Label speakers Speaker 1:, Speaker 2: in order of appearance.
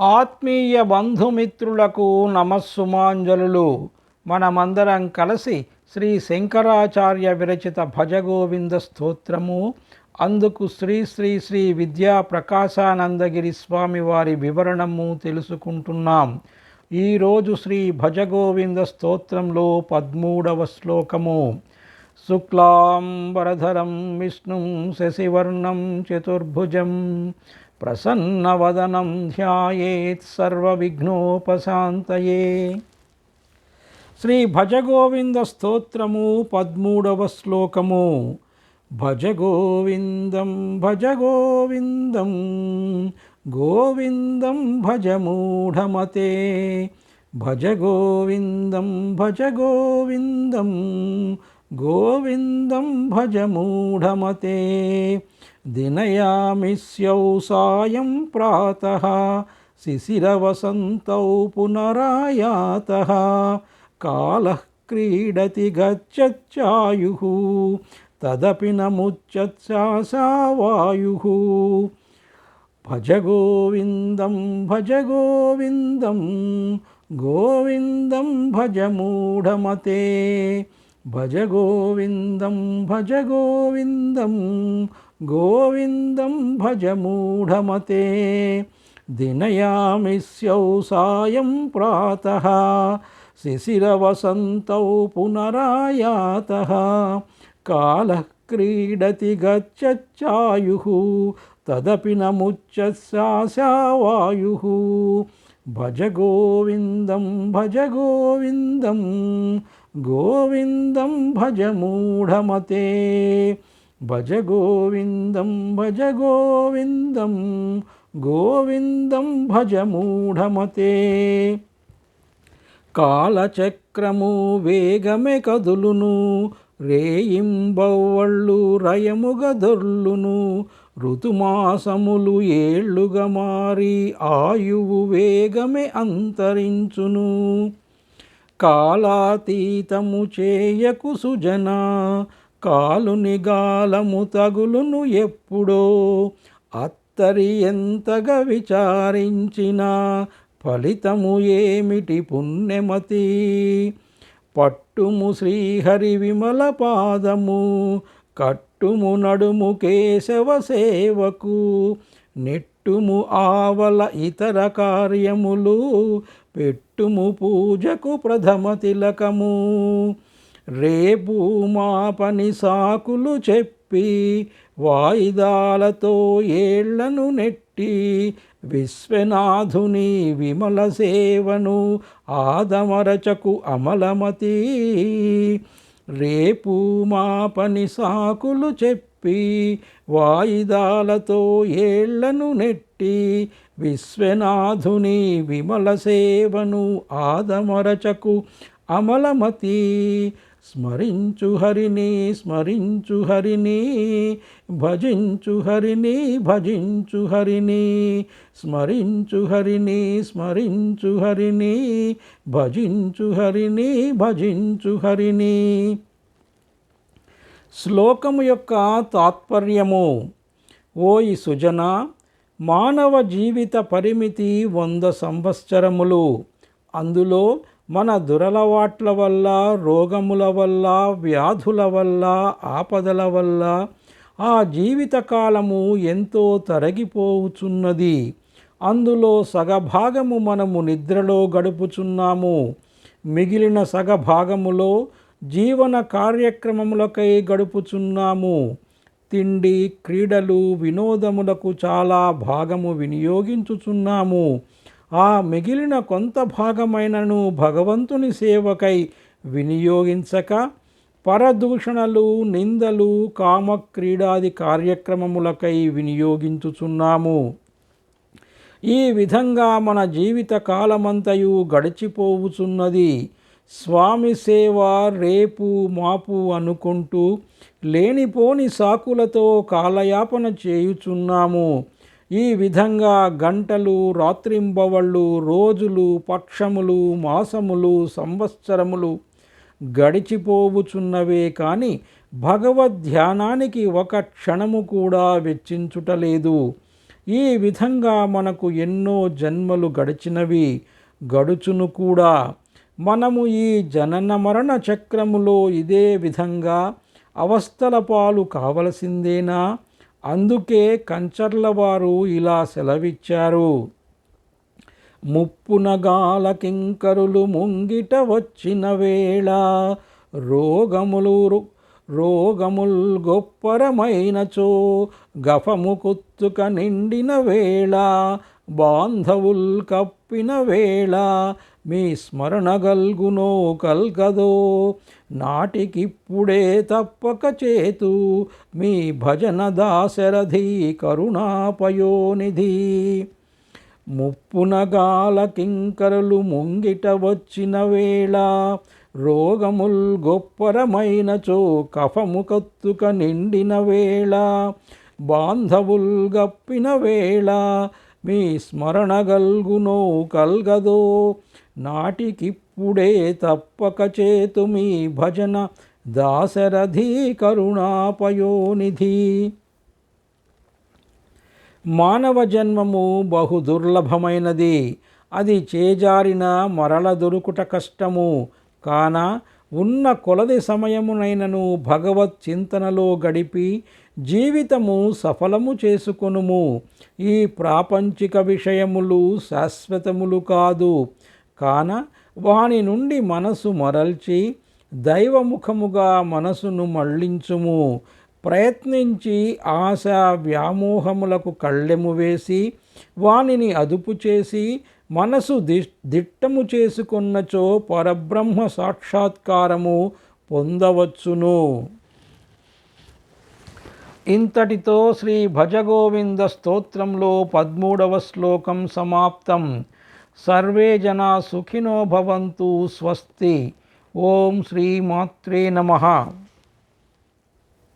Speaker 1: ఆత్మీయ బంధుమిత్రులకు నమస్సుమాంజలులు. మనమందరం కలిసి శ్రీ శంకరాచార్య విరచిత భజగోవింద స్తోత్రము. అందుకు శ్రీ శ్రీ శ్రీ విద్యా ప్రకాశానందగిరి స్వామి వారి వివరణము తెలుసుకుంటున్నాం. ఈరోజు శ్రీ భజగోవింద స్తోత్రంలో పద్మూడవ శ్లోకము. శుక్లాం వరధరం విష్ణుం శశివర్ణం చతుర్భుజం ప్రసన్నవదనం ధ్యాయేత్ సర్వవిఘ్నోపశాంతయే. శ్రీ భజగోవింద స్తోత్రము పద్మూడవ శ్లోకము. భజగోవిందం భజగోవిందం గోవిందం భజమూఢమతే. భజగోవిందం భజగోవిందం గోవిందం భజ గోవిందం మూఢమతే దినయామిస్యౌ సాయం ప్రాత. శిశిరవసంతౌ పునరాయాత. కాల క్రీడతి గచ్చాయు తదపి న భజ గోవిందం భజ గోవిందం గోవిందం భజ మూఢమతే భజ గోవిందం భజ గోవిందం గోవిందం భజ మూఢమతే. దినయామిస్యౌ సాయం ప్రాత శిశిరవసంతౌ పునరాయాత. కాల క్రీడతి గచ్చాయు తదపి నముచ్చ ముచ్చత్సావాయుः భజ గోవిందం భజ గోవిందం గోవిందం భజ మూఢమతే. భజ గోవిందం భజ గోవిందం గోవిందం భజ మూఢమతే. కాలచక్రము వేగమె కదులును రేయింబవ్వళ్ళు రయముగదొర్లును ఋతుమాసములు ఏళ్ళుగా మారి ఆయువు వేగమే అంతరించును. కాలాతీతము చేయకు సుజన కాలుని గాలము తగులును ఎప్పుడో. అత్తరి ఎంతగా విచారించినా ఫలితము ఏమిటి పుణ్యమతి? పట్టుము శ్రీహరి విమల పాదము నెట్టుము నడుము కేశవ సేవకు నెట్టుము ఆవల ఇతర కార్యములు పెట్టుము పూజకు ప్రథమ తిలకము. రేపు మా పని సాకులు చెప్పి వాయిదాలతో ఏళ్ళను నెట్టి విశ్వనాథుని విమల సేవను ఆదమరచకు అమలమతి. రేపు మా పని సాకులు చెప్పి వాయిదాలతో ఏళ్ళను నెట్టి విశ్వనాథుని విమల సేవను ఆదమరచకు అమలమతి. స్మరించు హరిని స్మరించు హరిని భజించు హరిని భజించు హరిని స్మరించు హరిని స్మరించు హరిని భజించు హరిని భజించు హరిని. శ్లోకము యొక్క తాత్పర్యము ఓయి సుజన మానవ జీవిత పరిమితి వంద సంవత్సరములు. అందులో మన దురలవాట్ల వల్ల రోగముల వల్ల వ్యాధుల వల్ల ఆపదల వల్ల ఆ జీవితకాలము ఎంతో తరగిపోవుచున్నది. అందులో సగభాగము మనము నిద్రలో గడుపుచున్నాము. మిగిలిన సగభాగములో జీవన కార్యక్రమములకై గడుపుచున్నాము. తిండి క్రీడలు వినోదములకు చాలా భాగము వినియోగించుచున్నాము. ఆ మిగిలిన కొంత భాగమైనను భగవంతుని సేవకై వినియోగించక పరదూషణలు నిందలు కామక్రీడాది కార్యక్రమములకై వినియోగించుచున్నాము. ఈ విధంగా మన జీవిత కాలమంతయు గడిచిపోవుచున్నది. స్వామి సేవ రేపు మాపు అనుకుంటూ లేనిపోని సాకులతో కాలయాపన చేయుచున్నాము. ఈ విధంగా గంటలు రాత్రింబవళ్ళు రోజులు పక్షములు మాసములు సంవత్సరములు గడిచిపోవుచున్నవే కానీ భగవద్ ధ్యానానికి ఒక క్షణము కూడా వెచ్చించుటలేదు. ఈ విధంగా మనకు ఎన్నో జన్మలు గడిచినవి గడుచును కూడా. మనము ఈ జనన మరణ చక్రములో ఇదే విధంగా అవస్థల పాలు కావలసిందేనా? అందుకే కంచర్ల వారు ఇలా సెలవిచ్చారు. ముప్పునగాల కింకరులు ముంగిట వచ్చిన వేళ రోగములు రోగముల్ గొప్పరమైనచో గఫము కుత్తుక నిండిన వేళ బాంధవుల్ కప్పిన వేళ మీ స్మరణ గల్గునో కల్గదో నాటికిప్పుడే తప్పక చేతు మీ భజన దాశరథి కరుణాపయోనిధి. ముప్పునగాల కింకరలు ముంగిట వచ్చిన వేళ రోగముల్ గొప్పరమైనచో కఫము కత్తుక నిండిన వేళ బాంధవుల్ గప్పిన వేళ మీ స్మరణ గల్గునో కల్గదో. నాటికిప్పుడే తప్పక చేతు మీ భజన దాశరథి కరుణాపయోనిధి. మానవ జన్మము బహు దుర్లభమైనది. అది చేజారిన మరల దొరుకుట కష్టము. కాన ఉన్న కొలది సమయమునైనను భగవత్ చింతనలో గడిపి జీవితము సఫలము చేసుకొనుము. ఈ ప్రాపంచిక విషయములు శాశ్వతములు కాదు. కాన వాని నుండి మనసు మరల్చి దైవముఖముగా మనసును మళ్ళించుము. ప్రయత్నించి ఆశ వ్యామోహములకు కళ్ళెము వేసి వానిని అదుపు చేసి మనసు ది దిట్టము చేసుకున్నచో పరబ్రహ్మ సాక్షాత్కారము పొందవచ్చును. ఇంతటితో శ్రీ భజగోవింద స్తోత్రంలో పద్మూడవ శ్లోకం సమాప్తం. సర్వే జనా సుఖినో భవంతు స్వస్తి. ఓం శ్రీమాత్రే నమ.